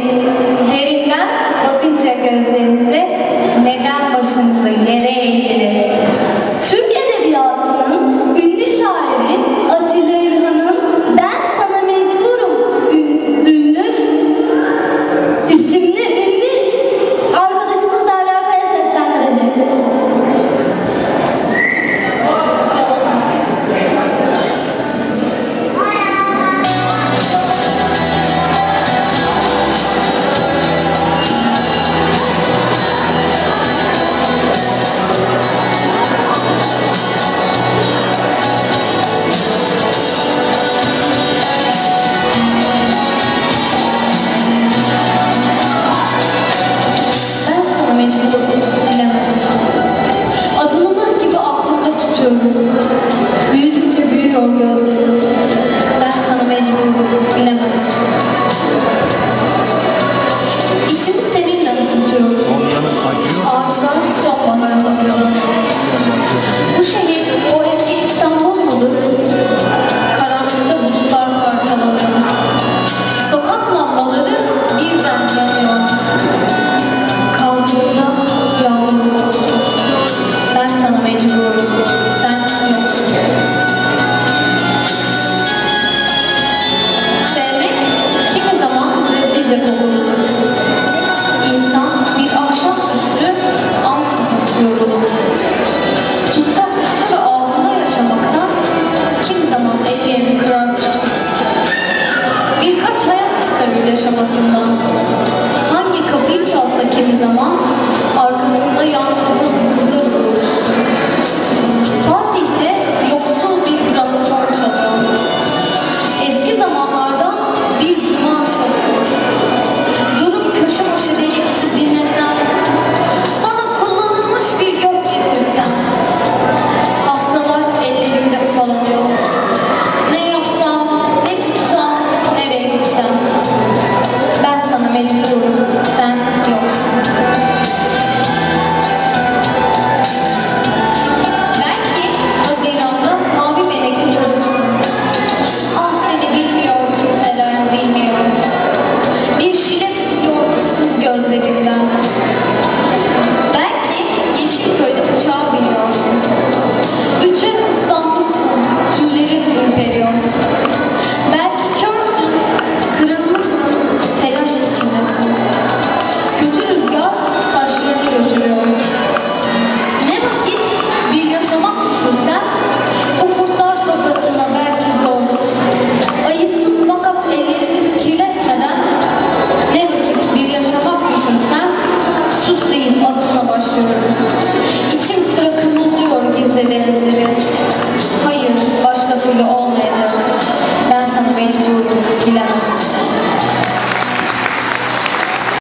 Grace. gözüyle kovulur. İnsan bir akşam üstü ansızın yorulur. Tutsak kuşları ağzında yaşamaktan kim zaman ellerini kırar Birkaç hayat çıkar çıkarır yaşamasından. Hangi kapıyı çalsa kimi zaman Belki Yeşilköy'de uçağa biniyorsun. Bütün İçim sıra kımıldıyor gizlede.